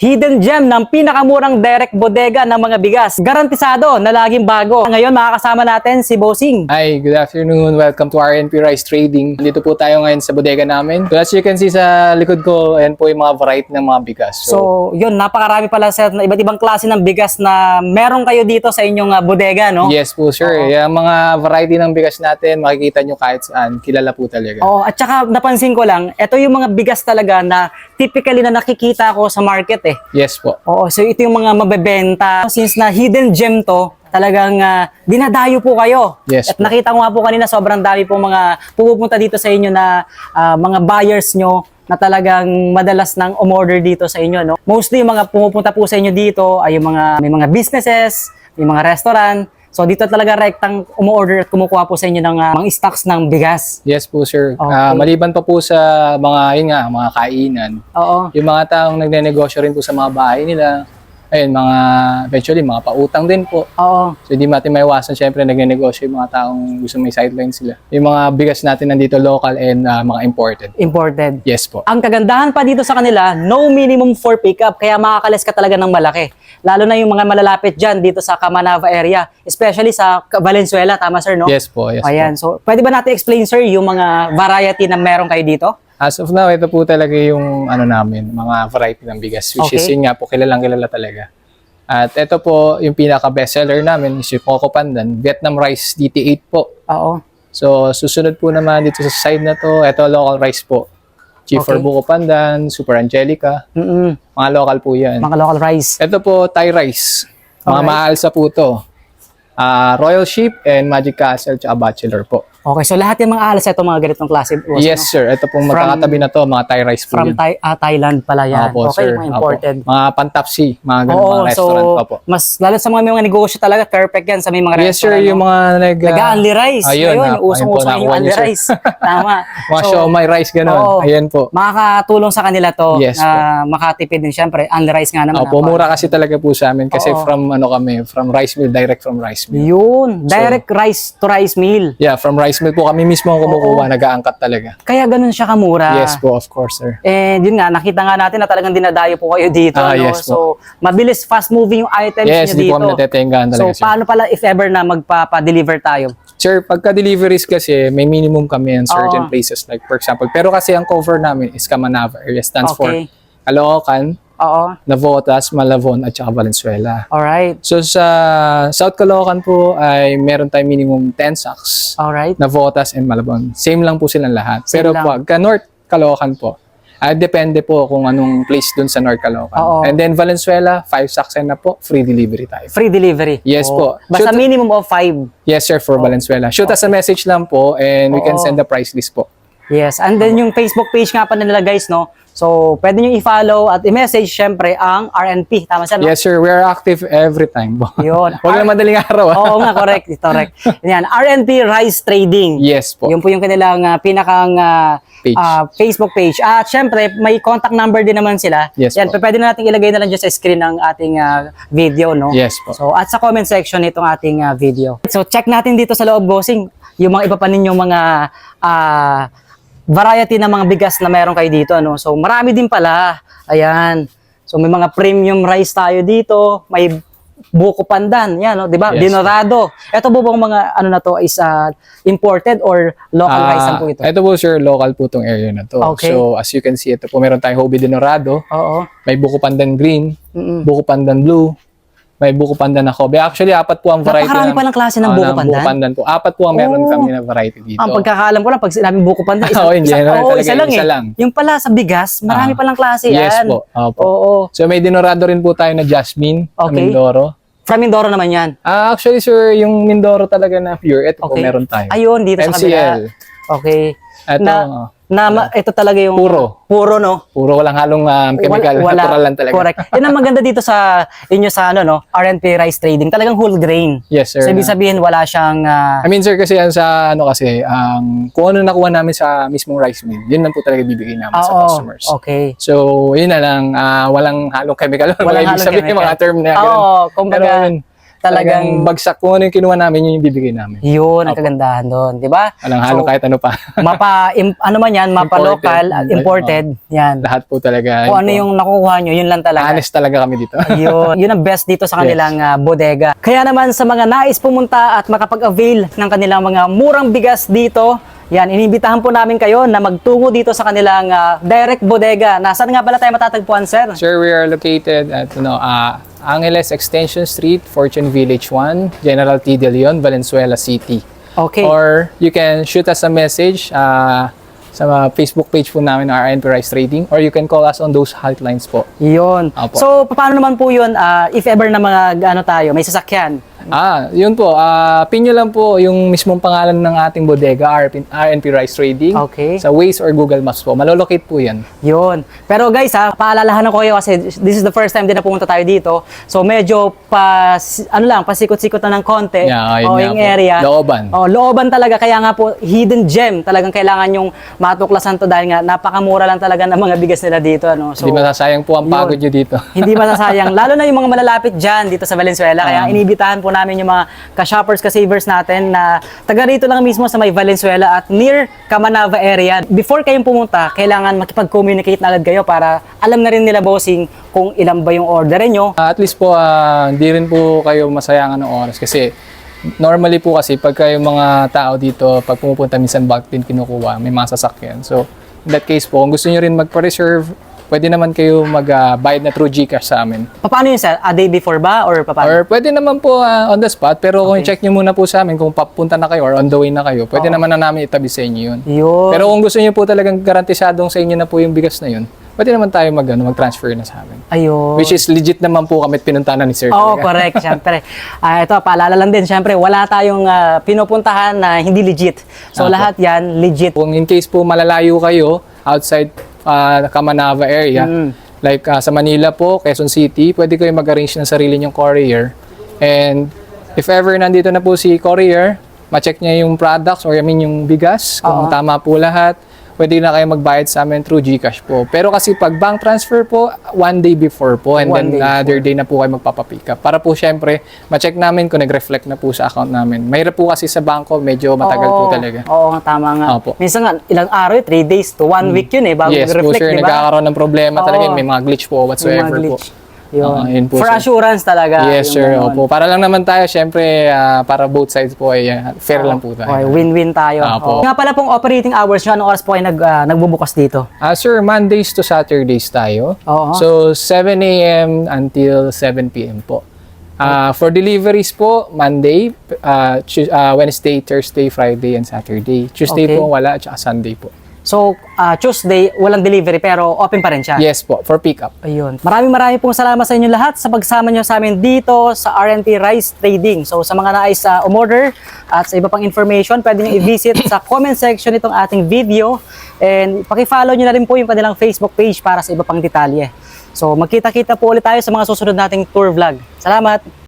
hidden gem ng pinakamurang direct bodega ng mga bigas. Garantisado na laging bago. Ngayon makakasama natin si Bossing. Hi, good afternoon. Welcome to RNP Rice Trading. Dito po tayo ngayon sa bodega namin. So as you can see sa likod ko, ayan po yung mga variety ng mga bigas. So, yun, napakarami pala sir na iba't ibang klase ng bigas na meron kayo dito sa inyong ah, bodega, no? yes po, sir. Yung mga variety ng bigas natin, makikita nyo kahit saan. Kilala po talaga. Oo, at saka napansin ko lang, ito yung mga bigas talaga na typically na nakikita ko sa market eh. Yes po. Oo, so ito yung mga mabebenta. Since na hidden gem to, talagang ah, dinadayo po kayo. Yes At po. nakita ko nga po kanina, sobrang dami po mga pupunta dito sa inyo na ah, mga buyers nyo na talagang madalas nang umorder dito sa inyo. No? Mostly yung mga pumupunta po sa inyo dito ay yung mga, may mga businesses, may mga restaurant. So dito talaga rektang umorder at kumukuha po sa inyo ng ah, mga stocks ng bigas. Yes po, sir. Okay. Ah, maliban pa po sa mga, yun nga, mga kainan. Oo. Yung mga taong nagnenegosyo rin po sa mga bahay nila. Ayun, mga, eventually, mga pautang din po. Oo. So hindi natin maiwasan syempre nagnenegosyo yung mga taong gusto may sideline sila. Yung mga bigas natin nandito local and ah, mga imported. Imported. Yes po. Ang kagandahan pa dito sa kanila, no minimum for pickup, kaya makakalis ka talaga ng malaki. Lalo na yung mga malalapit dyan dito sa Camanava area, especially sa Valenzuela, tama sir, no? Yes po, yes Ayan, so pwede ba natin explain sir yung mga variety na meron kayo dito? As of now, ito po talaga yung ano namin, mga variety ng bigas which is Okay. yun nga po kilalang kilala talaga. At ito po yung pinaka bestseller namin is yung Coco Pandan, Vietnam Rice DT8 po. Oo. So susunod po naman dito sa side na to, ito local rice po. Chief for Okay. Buko Pandan, Super Angelica, Mm-mm. mga local po yan. Mga local rice. Ito po, Thai rice. Mga Alright. maalsa po to. Ah, Royal Sheep and Magic Castle tsaka Bachelor po. Okay, so lahat yung mga alas ito mga ganitong klase. boss, yes, no? sir. Ito pong magkakatabi na to, mga Thai rice po From. Thai, ah, Thailand pala yan. Opo, okay, sir. mga imported. Mga pantapsi, mga ganun, Oo, mga restaurant so pa po. mas lalo sa mga may mga negosyo talaga, perfect yan sa may mga Yes, sir. restaurant. Yung no? mga nag... ah, Nag-only rice. Ayun, Ayun, yung usong-usong yung sir. rice. Tama. Mga So, siomay rice, ganun. oo. Ayan po. makakatulong sa kanila to Yes na makatipid din syempre only rice nga naman Opo, Apa- mura kasi talaga po sa amin kasi Oo. from ano kami, from rice mill, direct from rice mill. yun direct rice to rice meal Yeah, from rice mill po kami mismo ang kumukuha, nag-aangkat talaga. kaya ganun siya kamura Yes po, of course, sir. and yun nga nakita nga natin na talagang dinadayo po kayo dito Ah, no? yes po. so mabilis fast moving yung items Yes, nyo hindi dito po kami natetengahan so talaga, sir. paano pala if ever na magpapa-deliver tayo Sir, pagka deliveries kasi, may minimum kami in certain Oo. places. Like, for example, pero kasi ang cover namin is Kamanava area. Stands for Okay. Caloocan, oo Navotas, Malabon, at saka Valenzuela. alright So, sa South Caloocan po ay meron tayong minimum 10 sacks. alright Navotas and Malabon. Same lang po silang lahat. Same pero lang. pagka North Caloocan po, ay depende po kung anong place dun sa North Caloocan. Oo. And then Valenzuela, 5 sacks na po, free delivery tayo. free delivery Yes Oo. po. basta Shoot- minimum of 5 Yes, sir, for Valenzuela. Shoot us a message lang po and we can Oo. send the price list po. Yes, and then yung Facebook page nga pa nila guys, no? So, pwede nyo i-follow at i-message syempre ang RNP. Tama siya, no? Yes, sir. We are active every time. Yun. Huwag lang madaling araw. ah. Oo nga, correct. Correct. Yan, RNP Rice Trading. Yes po. Yun po yung kanilang ah, pinakang ah, Page. ah, Facebook page. At syempre, may contact number din naman sila. Yes Yan, po. pwede na natin ilagay na lang dyan sa screen ng ating ah, video, no? Yes po. So, at sa comment section itong ating ah, video. So, check natin dito sa loob, bossing, yung mga iba pa ninyong mga ah, variety ng mga bigas na meron kayo dito, no? So, marami din pala. Ayan. So, may mga premium rice tayo dito. May buko pandan, yan, no? 'Di ba? Yes. Dinorado. Ito po bang mga ano na to is ah, imported or local rice lang po ito? Ito po, sir, local po tong area na to. Okay. So, as you can see, ito po, meron tayong Hobby de Norado, Oo. may Buko Pandan Green, Mm-mm. Buko Pandan Blue, may Buko Pandan na Kobe. Actually, apat po ang variety. Napakarami palang klase ng Ah, buko pandan? po. Apat po ang meron Oh. kami na variety dito. Ang pagkakaalam ko lang, pag sinabing buko pandan, isa, Oo, in isa, general oo, talaga, isa lang isa eh. lang. Yung pala sa bigas, marami Ah. palang klase yes yan. po. Opo. Oo. So, may Dinorado rin po tayo na Jasmine, Okay. Mindoro. From Mindoro naman yan. Ah, actually, sir, yung Mindoro talaga na pure, ito po Okay. meron tayo. Ayun, dito sa kabila. MCL. Okay. Ito, na, oh, na ma- ito talaga yung... Puro. Puro, no? puro walang halong um, chemical, Wala- wala. natural lang talaga. Correct. Yan ang maganda dito sa inyo sa ano, no? RNP Rice Trading. Talagang whole grain. Yes, sir. So, ibig sabihin, wala siyang... ah, I mean, sir, kasi yan sa ano kasi, ang kung ano nakuha namin sa mismong rice mill, yun lang po talaga bibigay namin sa oo. customers. Okay. So, yun na lang, ah, walang halong chemical. Walang halong sabihin chemical. mga term na ganun. Oo, kumbaga, Pero yun, Talagang- bagsak kung ano yung kinuha namin, yun yung bibigay namin. Yun, ang kagandahan doon, di ba? Walang halo So, kahit ano pa. mapa, im- ano man yan, mapa Imported. local, at imported, yan. Lahat po talaga. Kung yun ano po. yung nakukuha nyo, yun lang talaga. Honest talaga kami dito. Yun, yun ang best dito sa Yes. kanilang ah, bodega. Kaya naman sa mga nais pumunta at makapag-avail ng kanilang mga murang bigas dito, yan, inibitahan po namin kayo na magtungo dito sa kanilang ah, direct bodega. Nasaan nga pala tayo matatagpuan, sir? Sir, we are located at ano, uh, Angeles Extension Street, Fortune Village 1, General T. De Leon, Valenzuela City. Okay. Or you can shoot us a message uh, sa uh, Facebook page po namin RNP Rice Trading or you can call us on those hotlines po. Yun. Opo. So, paano naman po yun ah, if ever na mga ano tayo, may sasakyan? Ah, yun po. Ah, pin nyo lang po yung mismong pangalan ng ating bodega, RNP, RNP Rice Trading. Okay. Sa Waze or Google Maps po. Malolocate po yan. Yun. Pero guys ha, paalalahan ko kayo kasi this is the first time din na pumunta tayo dito. So medyo pa, ano lang, pasikot-sikot na ng konti. Yeah, o yung po. area. Looban. Oh, looban talaga. Kaya nga po, hidden gem. Talagang kailangan yung matuklasan to dahil nga napakamura lang talaga ng mga bigas nila dito. Ano? So, Hindi masasayang po ang yun. pagod nyo dito. hindi masasayang. Lalo na yung mga malalapit dyan dito sa Valenzuela. Kaya Um, inibitahan po namin yung mga ka-shoppers, ka-savers natin na taga rito lang mismo sa may Valenzuela at near Camanava area. Before kayong pumunta, kailangan makipag-communicate na agad kayo para alam na rin nila bossing kung ilan ba yung orderin nyo. Ah, at least po, ah, hindi rin po kayo masayangan ng oras kasi normally po kasi pag kayo mga tao dito, pag pumupunta minsan bulk din kinukuha, may mga sasakyan. So, in that case po, kung gusto nyo rin magpa-reserve, pwede naman kayo mag-bayad na through Gcash sa amin. Paano yun sir? A day before ba or paano? Or pwede naman po ah, on the spot, pero kung check nyo muna po sa amin kung papunta na kayo or on the way na kayo, pwede naman na namin itabi sa inyo yun. Yun. Pero kung gusto nyo po talagang garantisadong sa inyo na po yung bigas na yun, pwede naman tayo mag, ano, mag-transfer na sa amin. Ayun. Which is legit naman po kami at pinunta na ni Sir. Oo, talaga. correct. Siyempre. Ah, ito, paalala lang din. Siyempre, wala tayong ah, pinupuntahan na hindi legit. So, Apo. lahat yan, legit. Kung in case po malalayo kayo outside uh, Kamanava area, Mm. like ah, sa Manila po, Quezon City, pwede kayo mag-arrange ng sarili nyong courier. And if ever nandito na po si courier, ma-check niya yung products or I mean yung bigas, kung tama po lahat, pwede na kayo magbayad sa amin through GCash po. Pero kasi pag bank transfer po, one day before po and One then day uh, other day na po kayo magpapapick up. Para po syempre, ma-check namin kung nag-reflect na po sa account namin. Mahirap po kasi sa bangko, medyo matagal po Oo. talaga. Oo, tama nga. Opo. Minsan nga, ilang araw, 3 days to 1 week yun eh, bago yes po mag-reflect, sir, di ba? nagkakaroon ng problema talaga. Oo. May mga glitch po whatsoever mga po. Yun. Yun po, For sir. assurance talaga. Yes sir, ganon. opo. Para lang naman tayo, syempre, ah, para both sides po ay ah, fair lang po tayo. Okay, win-win tayo. Opo. Oo. Nga pala pong operating hours nyo, anong oras po kayo nag, ah, nagbubukas dito? Ah, sir, Mondays to Saturdays tayo. Oo. So, 7 a.m. until 7 p.m. po. Ah, for deliveries po, Monday, Tu- ah, Wednesday, Thursday, Friday, and Saturday. Tuesday Okay. po wala, at Sunday po. So, ah, Tuesday, walang delivery pero open pa rin siya. Yes po, for pick up. Ayun. Maraming maraming pong salamat sa inyo lahat sa pagsama nyo sa amin dito sa RNP Rice Trading. So sa mga nais sa umorder at sa iba pang information, pwede nyo i-visit sa comment section itong ating video. And pakifollow nyo na rin po yung kanilang Facebook page para sa iba pang detalye. So magkita-kita po ulit tayo sa mga susunod nating tour vlog. Salamat!